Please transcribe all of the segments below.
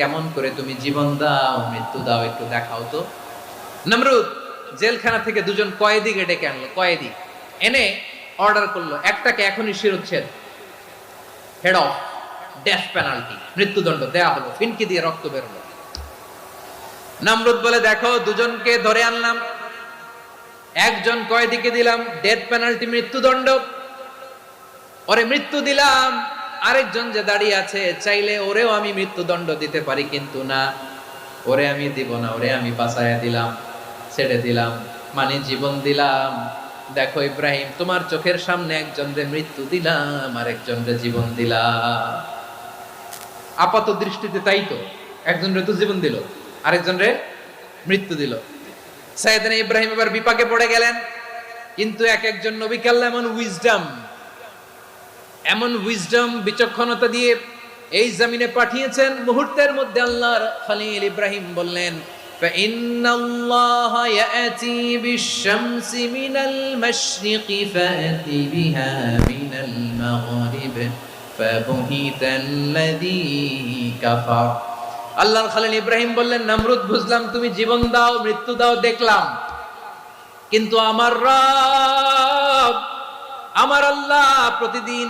কেমন করে তুমি জীবন দাও, মৃত্যু দাও, একটু দেখাও তো। নমরুদ জেলখানা থেকে দুজন কয়েদিকে ডেকে আনলো? কয়েদি। এনে অর্ডার করল, একটাকে এখনই শিরোচ্ছেদ হেড অফ ডেথ পেনাল্টি মৃত্যুদণ্ড, দেয়া হলো, ফিনকি দিয়ে রক্ত বেরোলো নমরুদ বলে, দেখো, দুজনকে ধরে আনলাম, একজন কয়েদিকে দিলাম ডেথ পেনাল্টি মৃত্যুদণ্ড। ওরে মৃত্যু দিলাম আরেকজন যে দাঁড়িয়ে আছে, চাইলে ওরেও আমি মৃত্যুদণ্ড দিতে পারি, কিন্তু না। ওরে আমি দিব না, ওরে আমি বাঁচাইয়া দিলাম, ছেড়ে দিলাম মানে জীবন দিলাম। দেখো ইব্রাহিম, তোমার চোখের সামনে একজনরে মৃত্যু দিলাম আর একজনরে জীবন দিলাম। আপাত দৃষ্টিতে তাই তো একজনরে তো জীবন দিল আরেকজনরে মৃত্যু দিল। সাইয়েদনা ইব্রাহিম এবার বিপাকে পড়ে গেলেন, কিন্তু এক একজন নবী কাল্লা এমন উইজডম এমন উইজডম বিচক্ষণতা দিয়ে এই জমিনে পাঠিয়েছেন মুহূর্তের মধ্যে আল্লাহর খলিল ইব্রাহিম বললেন فإن الله يأتي بالشمس من المشرق فأت بها من المغرب فبهت الذي كفر আল্লাহর খালিল ইব্রাহিম বললেন নামরুদ বুঝলাম তুমি জীবন দাও মৃত্যু দাও দেখলাম কিন্তু আমার রব আমার আল্লাহ প্রতিদিন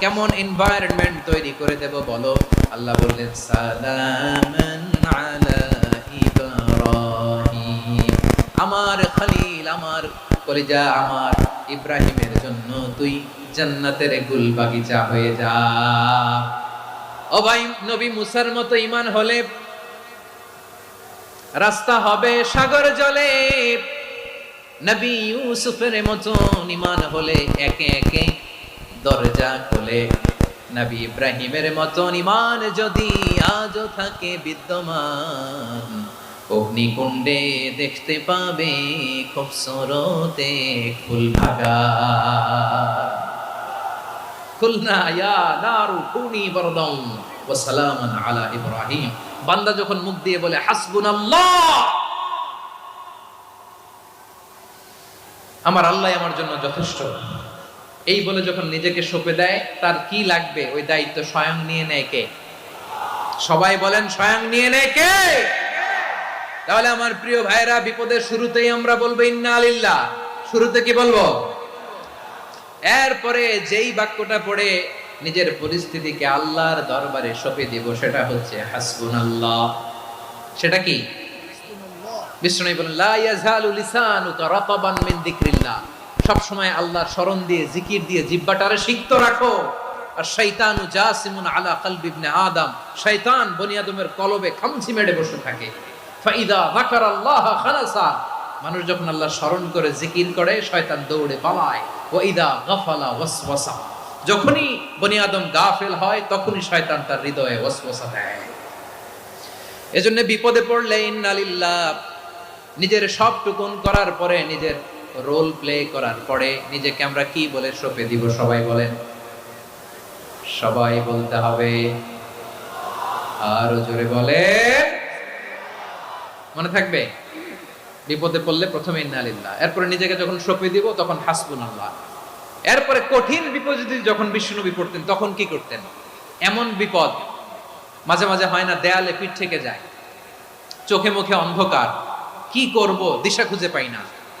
কেমন এনভায়রনমেন্ট তৈরি করে দেব বলো? আল্লাহ বললেন আমার খালিল, আমার কলিজা, আমার ইব্রাহিমের জন্য তুই জান্নাতের গুল বাগিচা হয়ে যা। ও ভাই, নবী মুসার মতো ইমান হলে রাস্তা হবে সাগর জলে। নবী ইউসুফের মতন ইমান হলে একে একে দরজা খোলে। নবী ইব্রাহিমের মতন ইমান যদি আজও থাকে বিদ্যমান, অগ্নিকুণ্ডে দেখতে পাবে খুব সরতে ফুল ভাগা খুলনা ইয়া নারু কুনি বরদম আলা ইব্রাহিম। বান্দা যখন মুখ দিয়ে বলে, হাসবুনাল্লাহ! আমার আল্লাহ আমার জন্য যথেষ্ট। এই বলে যখন নিজেকে সঁপে দেয় তার কি লাগবে? ওই দায়িত্ব স্বয়ং নিয়ে নেয় কে? সবাই বলেন স্বয়ং নিয়ে নেয় কে? তাহলে আমার প্রিয় ভাইরা বিপদের শুরুতেই আমরা বলব ইন্না আলিল্লাহ শুরুতে কি বলব? এরপরে যেই বাক্যটা পড়ে নিজের পরিস্থিতিকে আল্লাহর দরবারে সঁপে দিব সেটা হচ্ছে হাসবুন আল্লাহ সেটা কি? বিষ্ণু বলেন লা ইয়াজালু লিসানুকা রাতাবান মিন যিকরিল্লাহ সব সময় আল্লাহর স্মরণ দিয়ে, জিকির দিয়ে, জিহ্বাটারে সিক্ত রাখো। আর শয়তানু জাসিমুন আলা কলবি ইবনে আদম। শয়তান বনি আদমের কলবে খামচি মেরে বসে থাকে। ফাইদা যাকারাল্লাহ খালাসা। মানুষ যখন আল্লাহ স্মরণ করে, জিকির করে, শয়তান দৌড়ে পালায়। ও ইদা গাফালা ওয়াসওয়াসা। যখনই বনি আদম গাফেল হয়, তখনই শয়তান তার হৃদয়ে ওয়াসওয়াসা দেয়। এজন্য বিপদে পড়লে ইন্নালিল্লাহ, নিজের সব টুকুন করার পরে নিজের রোল প্লে করার পরে নিজেকে আমরা কি বলে সঁপে দিব? সবাই বলেন। সবাই বলতে হবে। আরও জোরে বলে মনে থাকবে? বিপদে পড়লে প্রথমে ইন্নালিল্লাহ এরপরে নিজেকে যখন সঁপে দিব, তখন হাসবুন আল্লাহ এরপরে কঠিন বিপদ যদি যখন বিষ্ণুনবী পড়তেন, তখন কি করতেন? এমন বিপদ মাঝে মাঝে হয় না, দেয়ালে পিঠ থেকে যায়। চোখে মুখে অন্ধকার। কি করব? দিশা খুঁজে পাই না।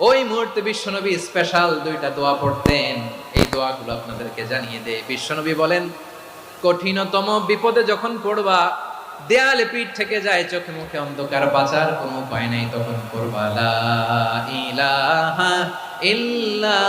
ওই মুহূর্তে বিশ্বনবী স্পেশাল দুইটা দোয়া পড়তেন। এই দোয়াগুলো আপনাদেরকে জানিয়ে দেয় বিশ্বনবী বলেন, কঠিনতম বিপদে যখন পড়বা, দেয়ালে পিঠ থেকে যায়, চোখে মুখে অন্ধকার বাঁচার কোনো উপায় নেই তখন পড়বা, লা ইলাহা ইল্লা